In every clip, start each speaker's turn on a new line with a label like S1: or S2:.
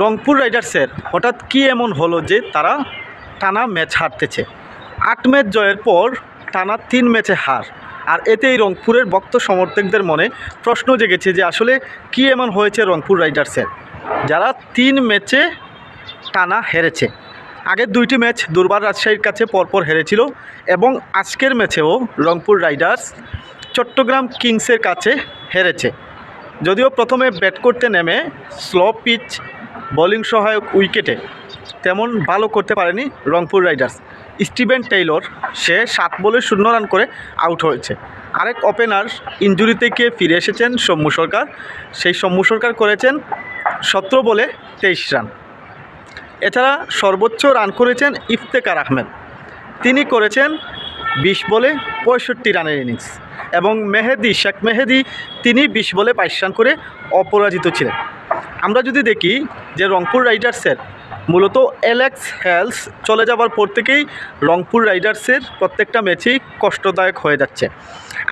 S1: রংপুর রাইডার্সের হঠাৎ কী এমন হলো যে তারা টানা ম্যাচ হারতেছে? আট ম্যাচ জয়ের পর টানা তিন ম্যাচে হার। আর এতেই রংপুরের ভক্ত সমর্থকদের মনে প্রশ্ন জেগেছে যে আসলে কী এমন হয়েছে রংপুর রাইডার্সের? যারা তিন ম্যাচে টানা হেরেছে। আগের দুইটি ম্যাচ দুর্বার রাজশাহীর কাছে পরপর হেরেছিল এবং আজকের ম্যাচেও রংপুর রাইডার্স চট্টগ্রাম কিংসের কাছে হেরেছে। যদিও প্রথমে ব্যাট করতে নেমে স্লো পিচ বোলিং সহায়ক উইকেটে তেমন ভালো করতে পারেনি রংপুর রাইডার্স। স্টিভেন টেইলর, সে সাত বলে শূন্য রান করে আউট হয়েছে। আরেক ওপেনার ইঞ্জুরি থেকে ফিরে এসেছেন সৌম্য সরকার? সেই সৌম্য সরকার করেছেন সতেরো বলে তেইশ রান। এছাড়া সর্বোচ্চ রান করেছেন ইফতেকার আহমেদ। তিনি করেছেন বিশ বলে পঁয়ষট্টি রানের ইনিংস এবং মেহেদি, শেখ মেহেদি, তিনি বিশ বলে বাইশ রান করে অপরাজিত ছিলেন। আমরা যদি দেখি যে রংপুর রাইডার্সের মূলত এলেক্স হেলস চলে যাওয়ার পর থেকেই রংপুর রাইডার্সের প্রত্যেকটা ম্যাচই কষ্টদায়ক হয়ে যাচ্ছে।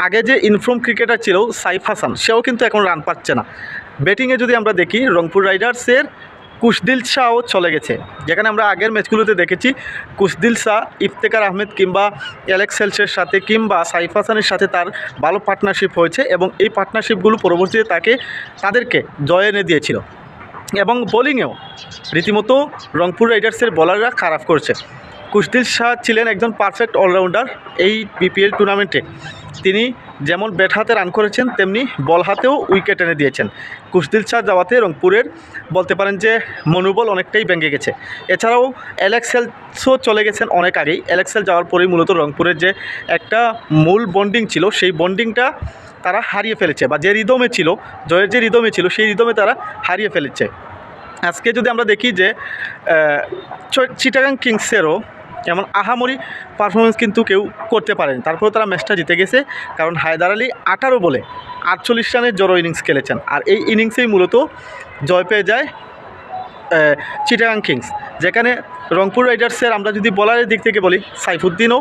S1: আগে যে ইনফর্ম ক্রিকেটার ছিল সাইফ হাসান, সেও কিন্তু এখন রান পাচ্ছে না। ব্যাটিংয়ে যদি আমরা দেখি, রংপুর রাইডার্সের কুশদিল শাহও চলে গেছে। যেখানে আমরা আগের ম্যাচগুলোতে দেখেছি, কুশদিল শাহ ইফতেকার আহমেদ কিংবা অ্যালেক্স হেলসের সাথে কিংবা সাইফ হাসানের সাথে তার ভালো পার্টনারশিপ হয়েছে এবং এই পার্টনারশিপগুলো পরবর্তীতে তাকে, তাদেরকে জয় এনে দিয়েছিল। বোলিংয়েও রীতিমতো রংপুর রাইডার্সের বলাররা খারাপ করছে। কুশদিল শাহ ছিলেন একজন পারফেক্ট অলরাউন্ডার এই বিপিএল টুর্নামেন্টে তিনি যেমন ব্যাট হাতে রান করেছেন, তেমনি বল হাতেও উইকেট এনে দিয়েছেন। কুশদিল শাহ যাওয়াতে রংপুরের বলতে পারেন যে মনোবল অনেকটাই ভেঙে গেছে। এছাড়াও অ্যালেক্সেলসও চলে গেছেন অনেক আগেই। অ্যালেক্সেল যাওয়ার পরেই মূলত রংপুরের যে একটা মূল বন্ডিং ছিল, সেই বন্ডিংটা তারা হারিয়ে ফেলেছে বা যে রিদমে ছিল, জয়ের যে রিদমে ছিল, সেই রিদমে তারা হারিয়ে ফেলেছে। আজকে যদি আমরা দেখি যে চিটাগাং কিংসেরও এমন আহামরি পারফরমেন্স কিন্তু কেউ করতে পারেনি। তারপরে তারা ম্যাচটা জিতে গেছে, কারণ হায়দার আলী আঠারো বলে আটচল্লিশ রানের জড়ো ইনিংস খেলেছেন। আর এই ইনিংসেই মূলত জয় পেয়ে যায় চিটাগাং কিংস, যেখানে রংপুর রাইডার্সের আমরা যদি বলারের দিক থেকে বলি, সাইফুদ্দিনও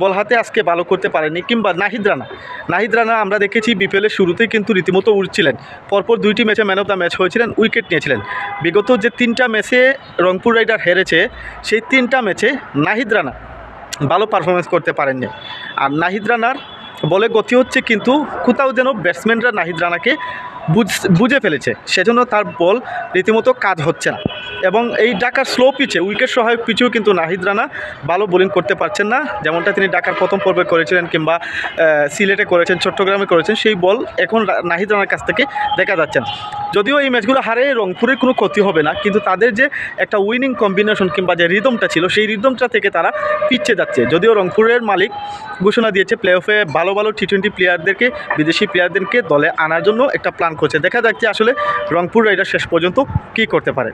S1: বল হাতে আজকে ভালো করতে পারেনি, কিংবা নাহিদ রানা। নাহিদ রানা আমরা দেখেছি বিপিএলের শুরুতেই কিন্তু রীতিমতো উঠছিলেন পরপর দুইটি ম্যাচে ম্যান অফ দ্য ম্যাচ হয়েছিলেন, উইকেট নিয়েছিলেন। বিগত যে তিনটা ম্যাচে রংপুর রাইডার হেরেছে, সেই তিনটা ম্যাচে নাহিদ রানা ভালো পারফরমেন্স করতে পারেননি। আর নাহিদ রানার বলে গতি হচ্ছে কিন্তু কোথাও যেন ব্যাটসম্যানরা নাহিদ রানাকে বুঝ, বুঝে ফেলেছে। সেজন্য তার বল রীতিমতো কাজ হচ্ছে না। এবং এই ডাকার স্লো পিচে উইকেট সহায়ক পিচেও কিন্তু নাহিদ রানা ভালো বোলিং করতে পারছেন না। যেমনটা তিনি ডাকার প্রথম পর্বে করেছিলেন কিংবা সিলেটে করেছেন, চট্টগ্রামে করেছেন, সেই বল এখন নাহিদ রানার কাছ থেকে দেখা যাচ্ছে না যদিও এই ম্যাচগুলো হারে রংপুরের কোনো ক্ষতি হবে না, কিন্তু তাদের যে একটা উইনিং কম্বিনেশন কিংবা যে রিদমটা ছিল, সেই রিদমটা থেকে তারা পিচ্ছে যাচ্ছে। যদিও রংপুরের মালিক ঘোষণা দিয়েছে প্লে অফে ভালো ভালো টি টোয়েন্টি প্লেয়ারদেরকে বিদেশি প্লেয়ারদেরকে দলে আনার জন্য একটা প্ল্যান করছে। দেখা যাচ্ছে আসলে রংপুর রাইডার শেষ পর্যন্ত কী করতে পারে।